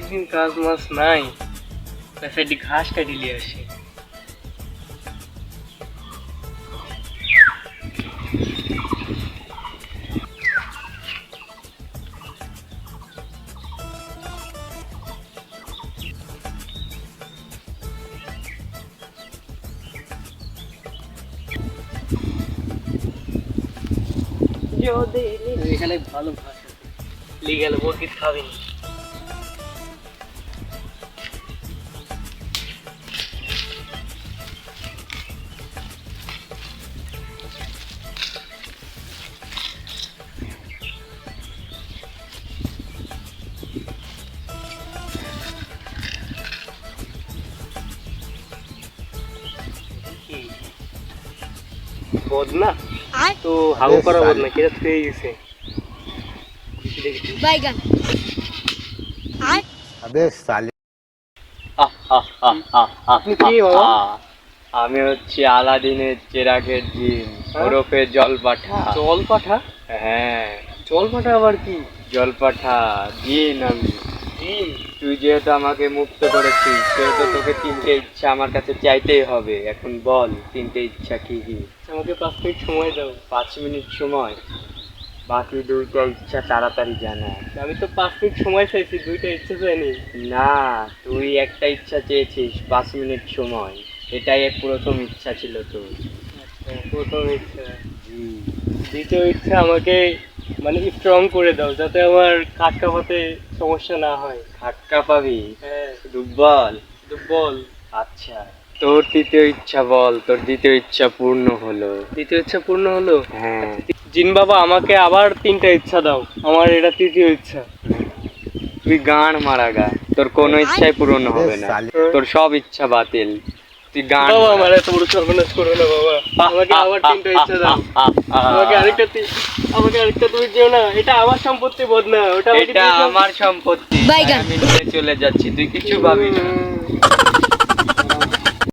অনেকদিন কাজ মাস নাই তাই ঘাস কাটি নিয়ে আসি। এখানে ভালো ঘাস আছে। লিয়ে গেলে মুরগি খাবেনি বদনা? তো হাগু করা বদনা কেটে থুয়ে গেছে? আমি হচ্ছে আলাদিনের চেরাকের জিন ওরফে জলপাঠা। জলপাঠা? হ্যাঁ জলপাঠা আবার কি? জলপাঠা জিন আমি। তুই যেহেতু আমাকে মুক্ত করেছিস সেহেতু তোকে তিনটে ইচ্ছা আমার কাছে চাইতেই হবে। এখন বল তিনটে ইচ্ছা কি কি? আমাকে পাঁচ মিনিট সময় দাও। পাঁচ মিনিট সময়? বাকি দুইটা ইচ্ছা তাড়াতাড়ি জানা। আমি তো পাঁচ মিনিট সময় চাইছি দুইটা ইচ্ছে চাইনি। না তুই একটা ইচ্ছা চেয়েছিস পাঁচ মিনিট সময়। এটাই এক প্রথম ইচ্ছা ছিল তোর। আচ্ছা, প্রথম ইচ্ছা। দ্বিতীয় ইচ্ছা আমাকে মানে স্ট্রং করে দাও যাতে আমার কাজ কামাতে সমস্যা না হয়। ধাক্কা পাবি হ্যাঁ। দুর্বল তো বল। আচ্ছা তোর তৃতীয় ইচ্ছা বল তোর দ্বিতীয় ইচ্ছা পূর্ণ হলো। দ্বিতীয় ইচ্ছা পূর্ণ হলো? হ্যাঁ। জিন বাবা আমাকে আবার তিনটা ইচ্ছা দাও। আমার এটা তৃতীয় ইচ্ছা। তুই গান মারা গা তোর কোনো ইচ্ছাই পূরণ হবে না। তোর সব ইচ্ছা বাতিল। তুই গান। বাবা মারা। আমার এত বড় সর্বনাশ করো না বাবা। আমাকে আবার তিনটা ইচ্ছা দাও। আমাকে আরেকটা আমাকে আরেকটা তুমি দিও না। এটা আমার সম্পত্তি বোধ না ওটা এটা আমার সম্পত্তি। আমি নিয়ে চলে যাচ্ছি। তুই কিছু ভাবি না।